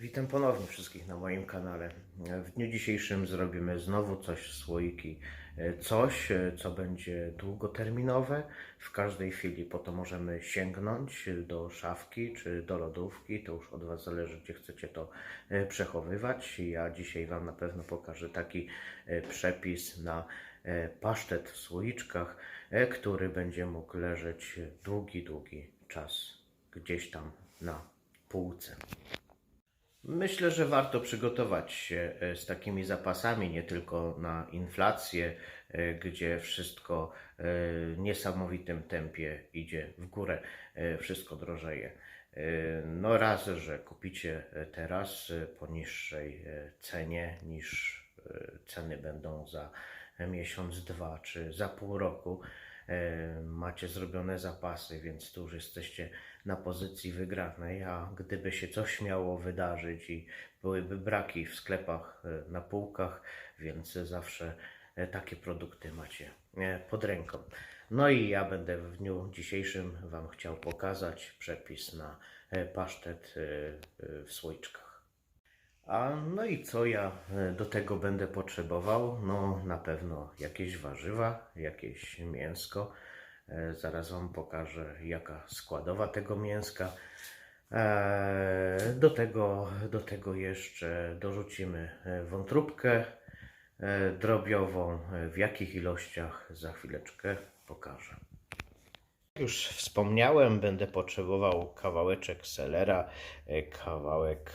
Witam ponownie wszystkich na moim kanale. W dniu dzisiejszym zrobimy znowu coś w słoiki. Coś, co będzie długoterminowe w każdej chwili. Po to możemy sięgnąć do szafki czy do lodówki. To już od Was zależy, gdzie chcecie to e, przechowywać. Ja dzisiaj Wam na pewno pokażę taki e, przepis na e, pasztet w słoiczkach, e, który będzie mógł leżeć długi, długi czas gdzieś tam na półce. Myślę, że warto przygotować się e, z takimi zapasami, nie tylko na inflację, e, gdzie wszystko e, w niesamowitym tempie idzie w górę, wszystko drożeje. No raz, że kupicie teraz po niższej cenie niż ceny będą za miesiąc, dwa czy za pół roku. Macie zrobione zapasy, więc tu już jesteście na pozycji wygranej, a gdyby się coś miało wydarzyć i byłyby braki w sklepach, e, na półkach, więc zawsze e, takie produkty macie e, pod ręką. No i ja będę w dniu dzisiejszym Wam chciał pokazać przepis na pasztet w słoiczkach. A no i co ja do tego będę potrzebował? No na pewno jakieś warzywa, jakieś mięsko. E, Zaraz Wam pokażę jaka składowa tego mięska. E, Do tego, do tego jeszcze dorzucimy e, wątróbkę drobiową. W jakich ilościach za chwileczkę pokażę. Już wspomniałem, będę potrzebował kawałeczek selera, kawałek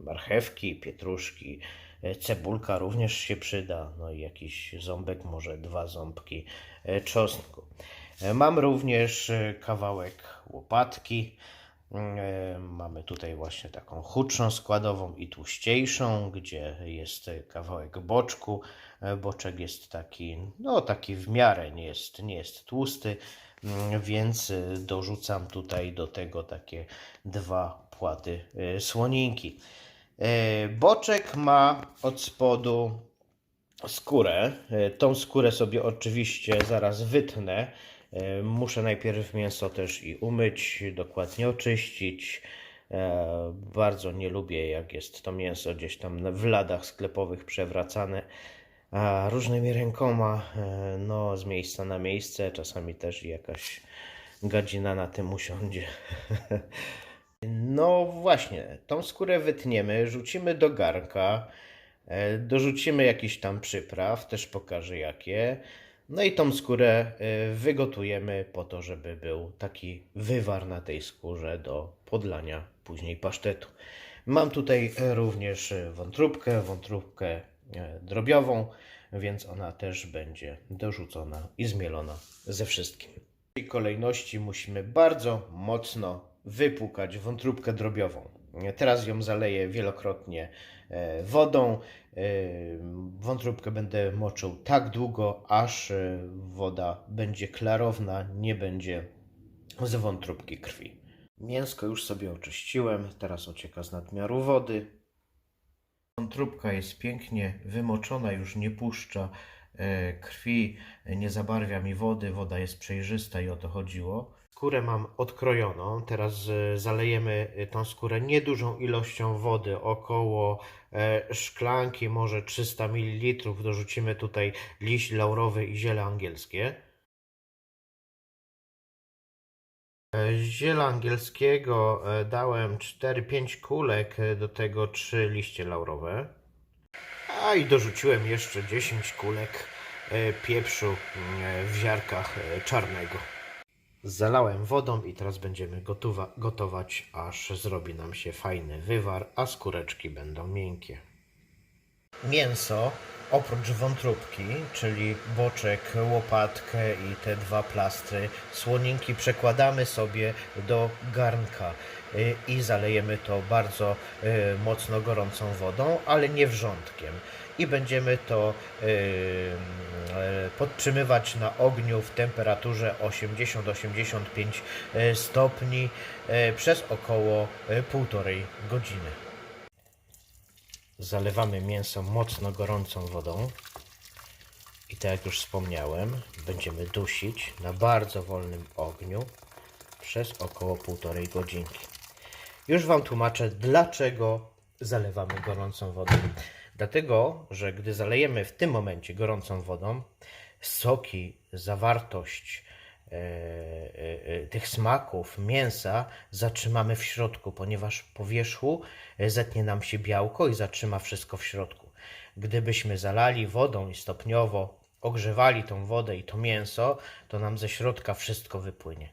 marchewki, pietruszki, cebulka również się przyda, no i jakiś ząbek, może dwa ząbki e, czosnku. E, Mam również e, kawałek łopatki. E, Mamy tutaj właśnie taką chudszą składową i tłuściejszą, gdzie jest e, kawałek boczku. E, Boczek jest taki, no taki w miarę, nie jest, nie jest tłusty, mm, więc e, dorzucam tutaj do tego takie dwa płaty e, słoninki. E, Boczek ma od spodu skórę. E, Tą skórę sobie oczywiście zaraz wytnę. E, Muszę najpierw mięso też i umyć, dokładnie oczyścić. Bardzo nie lubię, jak jest to mięso gdzieś tam w ladach sklepowych przewracane różnymi rękoma, no z miejsca na miejsce, czasami też jakaś gadzina na tym usiądzie. No właśnie, tą skórę wytniemy, rzucimy do garnka, e, dorzucimy jakiś tam przypraw, też pokażę jakie. No i tą skórę e, wygotujemy po to, żeby był taki wywar na tej skórze do podlania później pasztetu. Mam tutaj e, również wątróbkę, wątróbkę drobiową, więc ona też będzie dorzucona i zmielona ze wszystkim. W tej kolejności musimy bardzo mocno wypłukać wątróbkę drobiową. Teraz ją zaleję wielokrotnie e, wodą. E, Wątróbkę będę moczył tak długo, aż e, woda będzie klarowna, nie będzie z wątróbki krwi. Mięsko już sobie oczyściłem, teraz ocieka z nadmiaru wody. Wątróbka jest pięknie wymoczona, już nie puszcza krwi, nie zabarwia mi wody, woda jest przejrzysta i o to chodziło. Skórę mam odkrojoną, teraz zalejemy e, tą skórę niedużą ilością wody, około e, szklanki, może 300 ml. Dorzucimy tutaj liść laurowy i ziele angielskie. E, Ziela angielskiego e, dałem 4-5 kulek, do tego 3 liście laurowe. A i dorzuciłem jeszcze 10 kulek pieprzu mm, w ziarkach czarnego. Zalałem wodą i teraz będziemy gotowa, gotować, aż zrobi nam się fajny wywar, a skóreczki będą miękkie. Mięso oprócz wątróbki, czyli boczek, łopatkę i te dwa plastry, słoninki przekładamy sobie do garnka y, i zalejemy to bardzo y, mocno gorącą wodą, ale nie wrzątkiem. I będziemy to y, y, podtrzymywać na ogniu w temperaturze 80-85 stopni y, przez około półtorej godziny. Zalewamy mięso mocno gorącą wodą i tak jak już wspomniałem, będziemy dusić na bardzo wolnym ogniu przez około półtorej godzinki. Już Wam tłumaczę, dlaczego zalewamy gorącą wodą. Dlatego, że gdy zalejemy w tym momencie gorącą wodą, soki, zawartość e, e, e, tych smaków, mięsa zatrzymamy w środku, ponieważ po wierzchu zetnie nam się białko i zatrzyma wszystko w środku. Gdybyśmy zalali wodą i stopniowo ogrzewali tą wodę i to mięso, to nam ze środka wszystko wypłynie.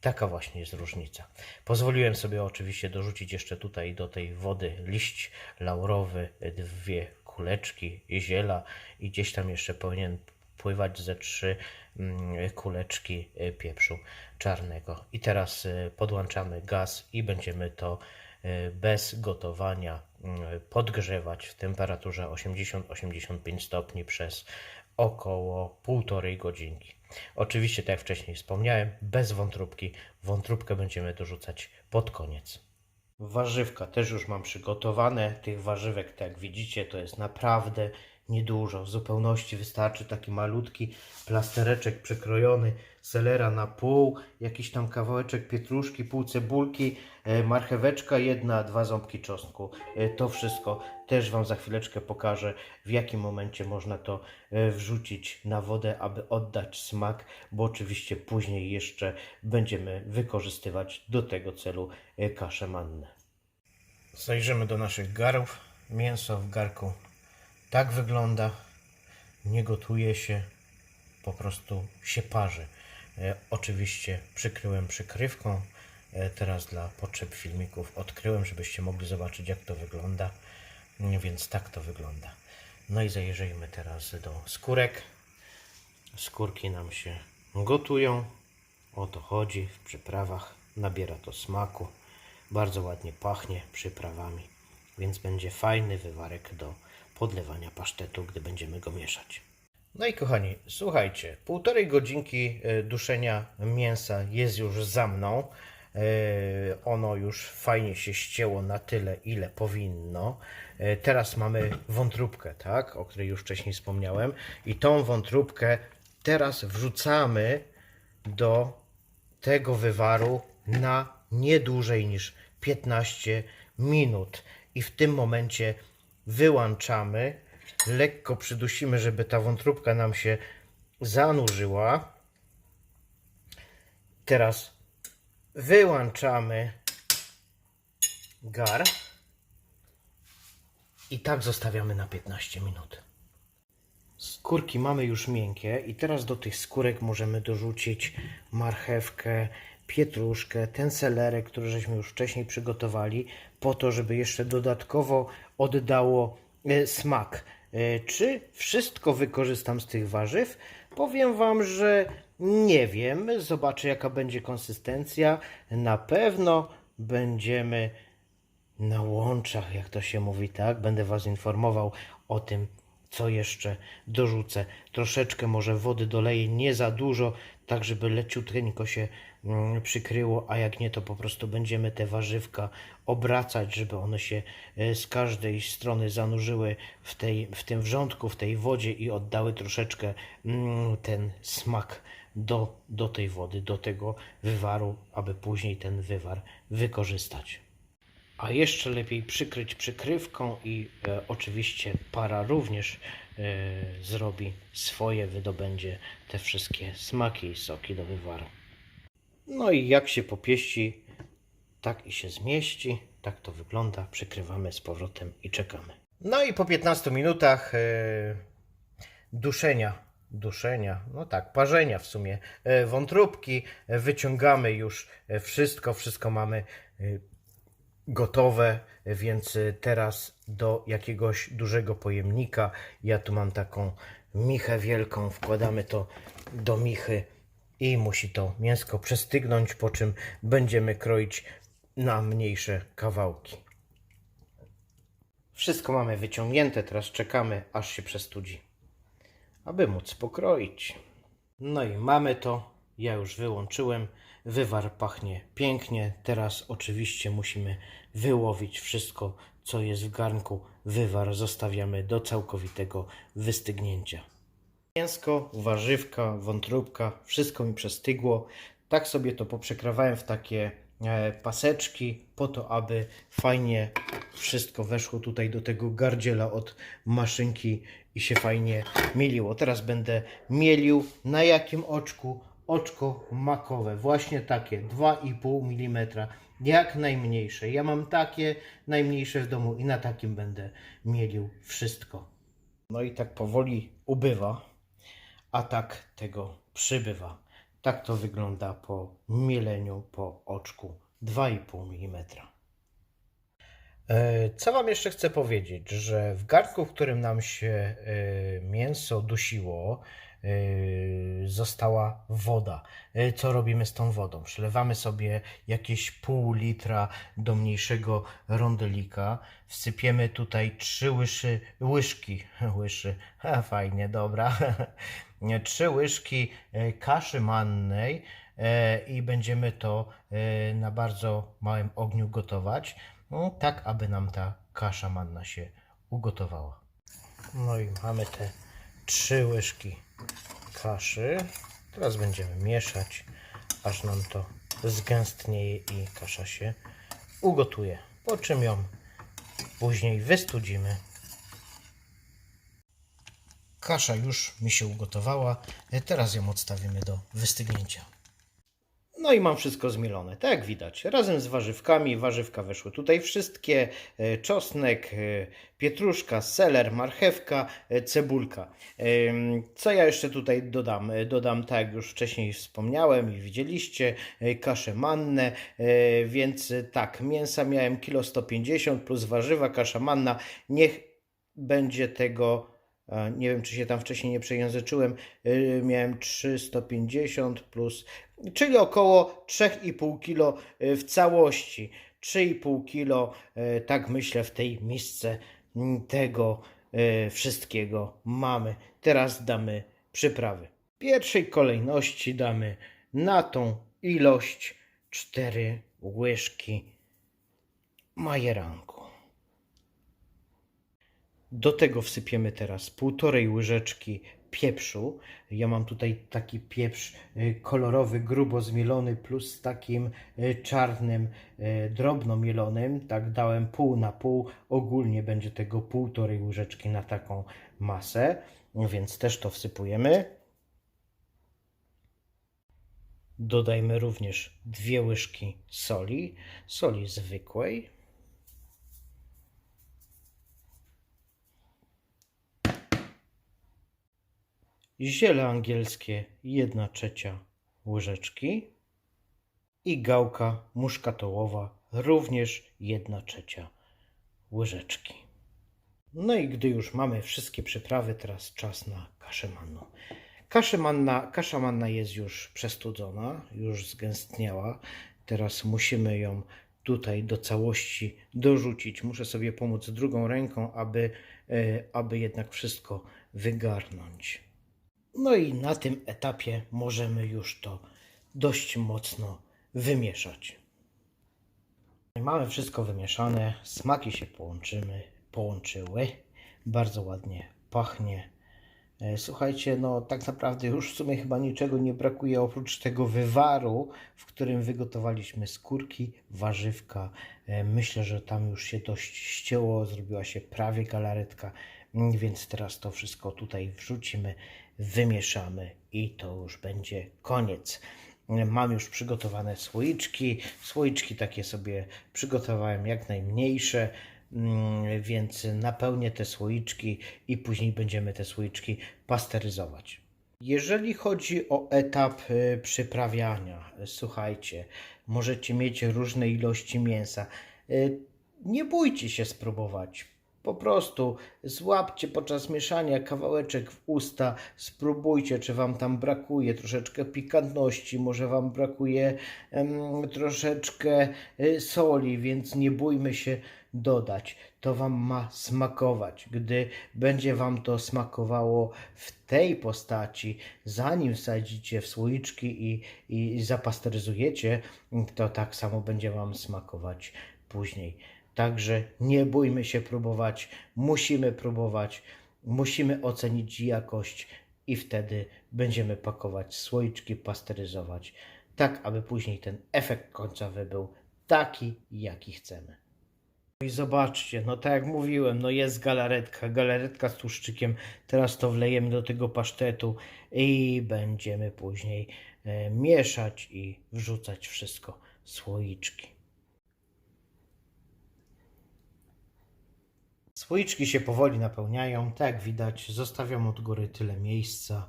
Taka właśnie jest różnica. Pozwoliłem sobie oczywiście dorzucić jeszcze tutaj do tej wody liść laurowy, dwie kuleczki ziela i gdzieś tam jeszcze powinien pływać ze trzy mm, kuleczki y, pieprzu czarnego. I teraz y, podłączamy gaz i będziemy to y, bez gotowania y, podgrzewać w temperaturze 80-85 stopni przez około półtorej godzinki. Oczywiście, tak jak wcześniej wspomniałem, bez wątróbki. Wątróbkę będziemy dorzucać pod koniec. Warzywka też już mam przygotowane. Tych warzywek, tak jak widzicie, to jest naprawdę niedużo. W zupełności wystarczy taki malutki plastereczek przekrojony, selera na pół, jakiś tam kawałeczek pietruszki, pół cebulki, e, marcheweczka jedna, dwa ząbki czosnku. E, To wszystko też Wam za chwileczkę pokażę, w jakim momencie można to e, wrzucić na wodę, aby oddać smak, bo oczywiście później jeszcze będziemy wykorzystywać do tego celu kaszę mannę. Zajrzymy do naszych garów. Mięso w garku tak wygląda. Nie gotuje się, po prostu się parzy. E, oczywiście przykryłem przykrywką. E, teraz dla potrzeb filmików odkryłem, żebyście mogli zobaczyć jak to wygląda. Mm, Więc tak to wygląda. No i zajrzyjmy teraz do skórek. Skórki nam się gotują. O to chodzi w przyprawach. Nabiera to smaku. Bardzo ładnie pachnie przyprawami. Więc będzie fajny wywarek do podlewania pasztetu, gdy będziemy go mieszać. No i kochani, słuchajcie, półtorej godzinki e, duszenia mięsa jest już za mną. E, Ono już fajnie się ścięło na tyle, ile powinno. E, Teraz mamy wątróbkę, tak, o której już wcześniej wspomniałem. I tą wątróbkę teraz wrzucamy do tego wywaru na nie dłużej niż 15 minut. I w tym momencie wyłączamy, lekko przydusimy, żeby ta wątróbka nam się zanurzyła. Teraz wyłączamy gar i tak zostawiamy na 15 minut. Skórki mamy już miękkie i teraz do tych skórek możemy dorzucić marchewkę, pietruszkę, ten selerek, który żeśmy już wcześniej przygotowali, po to, żeby jeszcze dodatkowo oddało e, smak. E, Czy wszystko wykorzystam z tych warzyw? Powiem Wam, że nie wiem. Zobaczę, jaka będzie konsystencja. Na pewno będziemy na łączach, jak to się mówi, tak? Będę Was informował o tym, co jeszcze dorzucę. Troszeczkę może wody doleję, nie za dużo, tak żeby leciutko się mm, przykryło, a jak nie, to po prostu będziemy te warzywka obracać, żeby one się e, z każdej strony zanurzyły w, tej, w tym wrzątku, w tej wodzie i oddały troszeczkę mm, ten smak do, do tej wody, do tego wywaru, aby później ten wywar wykorzystać. A jeszcze lepiej przykryć przykrywką i e, oczywiście para również zrobi swoje, wydobędzie te wszystkie smaki i soki do wywaru. No i jak się popieści, tak i się zmieści. Tak to wygląda. Przykrywamy z powrotem i czekamy. No i po 15 minutach e, duszenia, duszenia, no tak, parzenia w sumie e, wątróbki, e, wyciągamy już e, wszystko, wszystko mamy e, gotowe, więc y, teraz do jakiegoś dużego pojemnika. Ja tu mam taką michę wielką, wkładamy to do michy i musi to mięsko przestygnąć, po czym będziemy kroić na mniejsze kawałki. Wszystko mamy wyciągnięte, teraz czekamy aż się przestudzi, aby móc pokroić. No i mamy to. Ja już wyłączyłem. Wywar pachnie pięknie. Teraz oczywiście musimy wyłowić wszystko, co jest w garnku. Wywar zostawiamy do całkowitego wystygnięcia. Mięsko, warzywka, wątróbka, wszystko mi przestygło. Tak sobie to poprzekrawałem w takie e, paseczki, po to, aby fajnie wszystko weszło tutaj do tego gardziela od maszynki i się fajnie mieliło. Teraz będę mielił na jakim oczku? Oczko makowe, właśnie takie 2,5 mm, jak najmniejsze. Ja mam takie najmniejsze w domu i na takim będę mielił wszystko. No i tak powoli ubywa, a tak tego przybywa. Tak to wygląda po mieleniu po oczku 2,5 mm. E, Co Wam jeszcze chcę powiedzieć, że w garnku, w którym nam się e, mięso dusiło, została woda. E, Co robimy z tą wodą? Przelewamy sobie jakieś pół litra do mniejszego rondelika, wsypiemy tutaj trzy łyszy, łyżki, łyszy, ha, fajnie, dobra, trzy łyżki e, kaszy mannej i będziemy to na bardzo małym ogniu gotować, no, tak aby nam ta kasza manna się ugotowała. No i mamy te trzy łyżki kaszy. Teraz będziemy mieszać, aż nam to zgęstnieje i kasza się ugotuje. Po czym ją później wystudzimy. Kasza już mi się ugotowała. Teraz ją odstawimy do wystygnięcia. No i mam wszystko zmielone, tak jak widać. Razem z warzywkami. Warzywka weszły tutaj wszystkie. e, Czosnek, e, pietruszka, seler, marchewka, e, cebulka. Co ja jeszcze tutaj dodam? Dodam, tak jak już wcześniej wspomniałem i widzieliście, kaszę mannę, więc tak, mięsa miałem kilo 150 plus warzywa, kasza manna. Niech będzie tego Nie wiem, czy się tam wcześniej nie przejęzyczyłem. Yy, Miałem 350 plus, czyli około 3,5 kg yy, w całości. 3,5 kg, yy, tak myślę, w tej misce mm, tego wszystkiego mamy. Teraz damy przyprawy. W pierwszej kolejności damy na tą ilość 4 łyżki majeranku. Do tego wsypiemy teraz półtorej łyżeczki pieprzu. Ja mam tutaj taki pieprz y, kolorowy, grubo zmielony, plus takim y, czarnym, y, drobno mielonym. Tak dałem pół na pół. Ogólnie będzie tego półtorej łyżeczki na taką masę, więc też to wsypujemy. Dodajmy również dwie łyżki soli, soli zwykłej. Ziele angielskie 1 trzecia łyżeczki i gałka muszkatołowa również 1 trzecia łyżeczki. No i gdy już mamy wszystkie przyprawy, teraz czas na kaszę manną. Kaszę manna, kasza manna jest już przestudzona, już zgęstniała. Teraz musimy ją tutaj do całości dorzucić. Muszę sobie pomóc drugą ręką, aby, e, aby jednak wszystko wygarnąć. No i na tym etapie możemy już to dość mocno wymieszać. Mamy wszystko wymieszane, smaki się połączymy, połączyły, bardzo ładnie pachnie. E, Słuchajcie, no tak naprawdę już w sumie chyba niczego nie brakuje oprócz tego wywaru, w którym wygotowaliśmy skórki, warzywka. E, Myślę, że tam już się dość ścięło, zrobiła się prawie galaretka, więc teraz to wszystko tutaj wrzucimy, wymieszamy i to już będzie koniec. Mam już przygotowane słoiczki. Słoiczki takie sobie przygotowałem jak najmniejsze, mm, więc napełnię te słoiczki i później będziemy te słoiczki pasteryzować. Jeżeli chodzi o etap y, przyprawiania, słuchajcie, możecie mieć różne ilości mięsa. Y, Nie bójcie się spróbować. Po prostu złapcie podczas mieszania kawałeczek w usta, spróbujcie, czy Wam tam brakuje troszeczkę pikantności, może Wam brakuje em, troszeczkę y, soli, więc nie bójmy się dodać. To Wam ma smakować. Gdy będzie Wam to smakowało w tej postaci, zanim wsadzicie w słoiczki i, i zapasteryzujecie, to tak samo będzie Wam smakować później. Także nie bójmy się próbować, musimy próbować, musimy ocenić jakość i wtedy będziemy pakować słoiczki, pasteryzować. tak aby później ten efekt końcowy był taki, jaki chcemy. I zobaczcie, no tak jak mówiłem, no jest galaretka, galaretka z tłuszczykiem. Teraz to wlejemy do tego pasztetu i będziemy później e, mieszać i wrzucać wszystko słoiczki. Słoiczki się powoli napełniają, tak jak widać, zostawiam od góry tyle miejsca.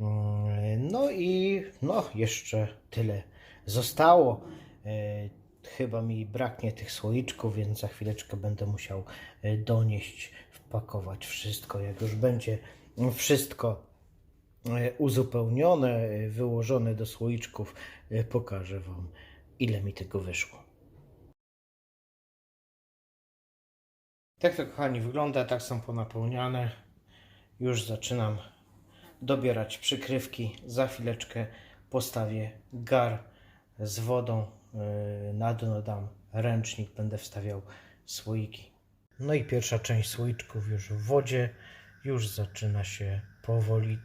Mm, No i no, jeszcze tyle zostało. E, Chyba mi braknie tych słoiczków, więc za chwileczkę będę musiał e, donieść, wpakować wszystko. Jak już będzie wszystko e, uzupełnione, wyłożone do słoiczków, pokażę Wam, ile mi tego wyszło. Tak to, kochani, wygląda. Tak są ponapełniane. Już zaczynam dobierać przykrywki. Za chwileczkę postawię gar z wodą. Yy, Na dno dam ręcznik, będę wstawiał słoiki. No i pierwsza część słoiczków już w wodzie. Już zaczyna się powoli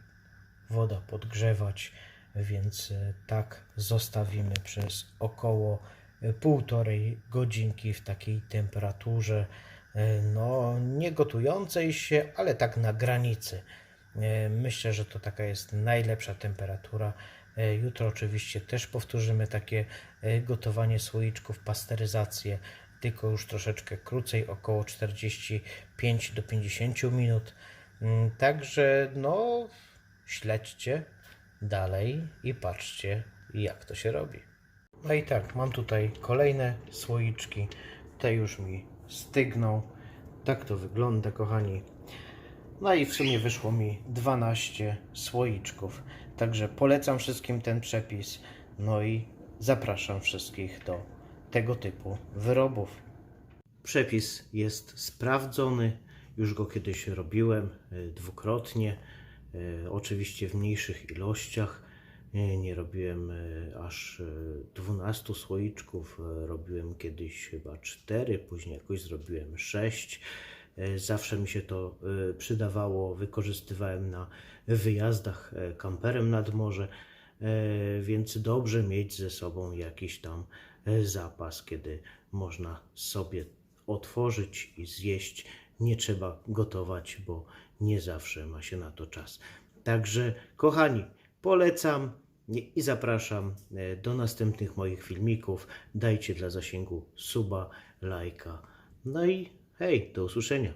woda podgrzewać, więc e, tak zostawimy przez około e, półtorej godzinki w takiej temperaturze, no nie gotującej się, ale tak na granicy. E, Myślę, że to taka jest najlepsza temperatura. E, Jutro oczywiście też powtórzymy takie e, gotowanie słoiczków, pasteryzację, tylko już troszeczkę krócej, około 45 do 50 minut. Mm, Także no śledźcie dalej i patrzcie jak to się robi. No i tak, mam tutaj kolejne słoiczki. Te już mi stygną. Tak to wygląda, kochani. No i w sumie wyszło mi 12 słoiczków. Także polecam wszystkim ten przepis. No i zapraszam wszystkich do tego typu wyrobów. Przepis jest sprawdzony. Już go kiedyś robiłem y, dwukrotnie. y, Oczywiście w mniejszych ilościach. Nie, robiłem y, aż y, 12 słoiczków. y, Robiłem kiedyś chyba 4, później jakoś zrobiłem 6. Y, Zawsze mi się to przydawało. Wykorzystywałem na wyjazdach kamperem nad morze, więc dobrze mieć ze sobą jakiś tam zapas, kiedy można sobie otworzyć i zjeść. Nie trzeba gotować, bo nie zawsze ma się na to czas. Także, kochani, polecam i zapraszam e, do następnych moich filmików. Dajcie dla zasięgu suba, lajka. No i hej, do usłyszenia.